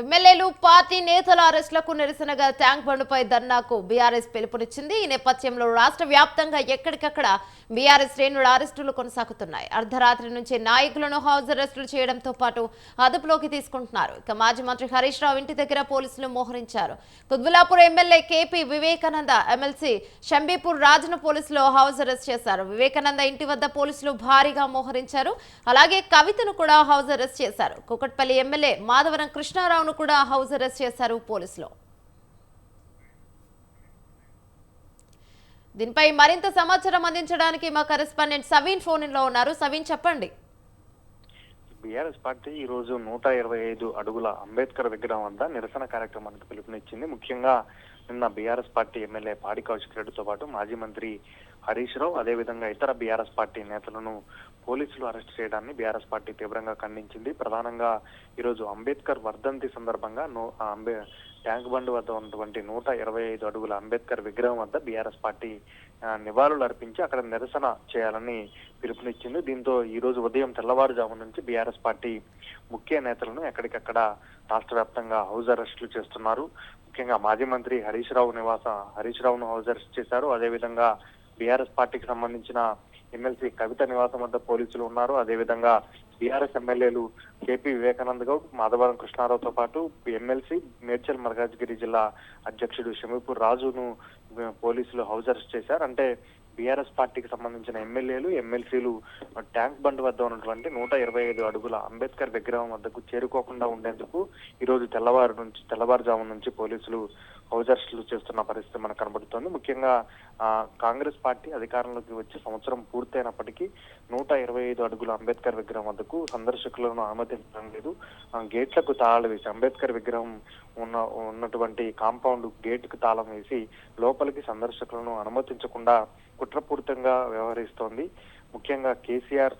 ఎమ్మెల్యేలు పార్టీ నేతల అరెస్టులకు నిరసనగా ట్యాంక్ బండ్పై ధర్నాకు బీఆర్ఎస్ పిలుపునిచ్చింది. ఈ నేపథ్యంలో రాష్ట్ర వ్యాప్తంగా ఎక్కడికక్కడ బీఆర్ఎస్ శ్రేణుల అరెస్టులు కొనసాగుతున్నాయి. అర్ధరాత్రి నుంచి నాయకులను హౌస్ అరెస్టులు చేయడంతో పాటు అదుపులోకి తీసుకుంటున్నారు. ఇక మాజీ మంత్రి హరీష్ రావు ఇంటి దగ్గర పోలీసులు మోహరించారు. Qutbullapur MLA KP Vivekananda MLC Shambipur రాజును పోలీసులు హౌస్ అరెస్ట్ చేశారు. వివేకానంద ఇంటి వద్ద పోలీసులు భారీగా మోహరించారు. అలాగే కవితను కూడా హౌస్ అరెస్ట్ చేశారు. కుకట్పల్లి ఎమ్మెల్యే మాధవరం కృష్ణారావును కూడా హౌస్ అరెస్ట్ చేశారు పోలీసులు. దీనిపై మరింత సమాచారం అందించడానికి మా కరెస్పాండెంట్ సవీన్ ఫోన్లో ఉన్నారు. సవీన్ చెప్పండి. బీఆర్ఎస్ పార్టీ ఈ రోజు నూట ఇరవై ఐదు అడుగుల అంబేద్కర్ విగ్రహం వద్ద నిరసన కార్యక్రమానికి పిలుపునిచ్చింది. ముఖ్యంగా నిన్న బీఆర్ఎస్ పార్టీ ఎమ్మెల్యే పాడి కౌశిక్ రెడ్డితో పాటు మాజీ మంత్రి హరీష్ రావు అదేవిధంగా ఇతర బీఆర్ఎస్ పార్టీ నేతలను పోలీసులు అరెస్ట్ చేయడాన్ని బీఆర్ఎస్ పార్టీ తీవ్రంగా ఖండించింది. ప్రధానంగా ఈరోజు అంబేద్కర్ వర్ధంతి సందర్భంగా నో అంబే ట్యాంక్ బండ్ వద్ద ఉన్నటువంటి నూట ఇరవై ఐదు అడుగుల అంబేద్కర్ విగ్రహం వద్ద బీఆర్ఎస్ పార్టీ నివాళులు అర్పించి అక్కడ నిరసన చేయాలని పిలుపునిచ్చింది. దీంతో ఈ రోజు ఉదయం తెల్లవారుజాము నుంచి బీఆర్ఎస్ పార్టీ ముఖ్య నేతలను ఎక్కడికక్కడ రాష్ట్ర వ్యాప్తంగా హౌస్ అరెస్టులు చేస్తున్నారు. ముఖ్యంగా మాజీ మంత్రి హరీష్ రావు నివాస హరీష్ రావును హౌస్ అరెస్ట్ చేశారు. అదేవిధంగా బీఆర్ఎస్ పార్టీకి సంబంధించిన ఎమ్మెల్సీ కవిత నివాసం వద్ద పోలీసులు ఉన్నారు. అదేవిధంగా బీఆర్ఎస్ ఎమ్మెల్యేలు కేపీ వివేకానంద గౌడ్ మాధవరం కృష్ణారావుతో పాటు ఎమ్మెల్సీ మేడ్చల్ మల్కాజ్గిరి జిల్లా అధ్యక్షుడు షమీపూర్ రాజును పోలీసులు హౌజ్ అరెస్ట్ చేశారు. అంటే బీఆర్ఎస్ పార్టీకి సంబంధించిన ఎమ్మెల్యేలు ఎమ్మెల్సీలు ట్యాంక్ బండ్ వద్ద ఉన్నటువంటి నూట ఇరవై ఐదు అడుగుల అంబేద్కర్ విగ్రహం వద్దకు చేరుకోకుండా ఉండేందుకు ఈ రోజు తెల్లవారు నుంచి తెల్లవారుజాము నుంచి పోలీసులు హౌజర్స్లు చేస్తున్న పరిస్థితి మనకు కనబడుతోంది. ముఖ్యంగా కాంగ్రెస్ పార్టీ అధికారంలోకి వచ్చి సంవత్సరం పూర్తయినప్పటికీ నూట ఇరవై ఐదు అడుగుల అంబేద్కర్ విగ్రహం వద్దకు సందర్శకులను అనుమతించడం లేదు. గేట్లకు తాళాలు వేసి అంబేద్కర్ విగ్రహం ఉన్న ఉన్నటువంటి కాంపౌండ్ గేటుకు తాళం వేసి లోపలికి సందర్శకులను అనుమతించకుండా కుట్రపూరితంగా వ్యవహరిస్తోంది. ముఖ్యంగా కేసీఆర్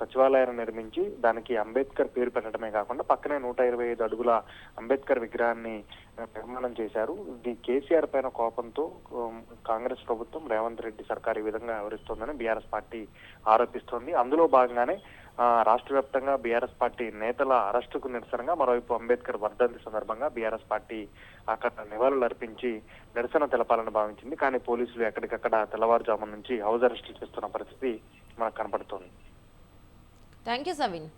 సచివాలయాన్ని నిర్మించి దానికి అంబేద్కర్ పేరు పెట్టడమే కాకుండా పక్కనే నూట ఇరవై ఐదు అడుగుల అంబేద్కర్ విగ్రహాన్ని నిర్మాణం చేశారు. ఇది కేసీఆర్ పైన కోపంతో కాంగ్రెస్ ప్రభుత్వం రేవంత్ రెడ్డి సర్కార్ ఈ విధంగా వ్యవహరిస్తోందని బీఆర్ఎస్ పార్టీ ఆరోపిస్తోంది. అందులో భాగంగానే రాష్ట్ర వ్యాప్తంగా బీఆర్ఎస్ పార్టీ నేతల అరెస్టుకు నిరసనగా మరోవైపు అంబేద్కర్ వర్ధంతి సందర్భంగా బీఆర్ఎస్ పార్టీ అక్కడ నివాళులు అర్పించి నిరసన తెలపాలని భావించింది. కానీ పోలీసులు ఎక్కడికక్కడ తెల్లవారుజాము నుంచి హౌస్ అరెస్టులు చేస్తున్న పరిస్థితి మనకు కనపడుతోంది. Thank you సవిన్